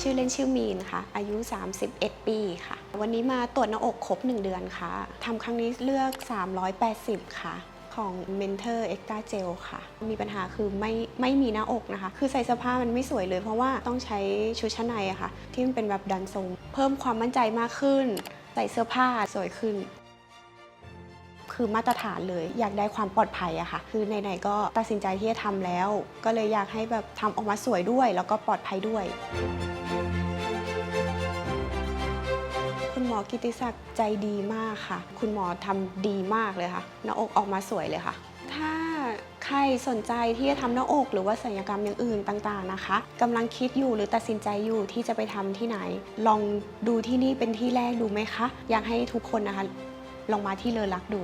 ชื่อเล่นชื่อมีนค่ะ อายุ 31 ปีค่ะ วันนี้มาตรวจหน้าอกครบ 1 เดือนค่ะทำครั้งนี้เลือก 380 ค่ะ ของ Mentor Extra Gel ค่ะ มีปัญหาคือไม่ไม่มีหน้าอกนะคะ คือใส่เสื้อผ้ามันไม่สวยเลย เพราะว่าต้องใช้ชุดชั้นในอะค่ะ ที่มันเป็นแบบดันทรง เพิ่มความมั่นใจมากขึ้น ใส่เสื้อผ้าสวยขึ้น คือมาตรฐานเลย อยากได้ความปลอดภัยอะค่ะ คือไหนๆก็ตัดสินใจที่จะทำแล้ว ก็เลยอยากให้แบบทำออกมาสวยด้วย แล้วก็ปลอดภัยด้วยคุณหมอกิติศักดิ์ใจดีมากค่ะ คุณหมอทำดีมากเลยค่ะ หน้าอกออกมาสวยเลยค่ะ ถ้าใครสนใจที่จะทำหน้าอก หรือว่าศัลยกรรมอย่างอื่นต่างๆนะคะกำลังคิดอยู่หรือตัดสินใจอยู่ที่จะไปทำที่ไหน ลองดูที่นี่เป็นที่แรกดูไหมคะ อยากให้ทุกคนนะคะ ลองมาที่เลอรักดู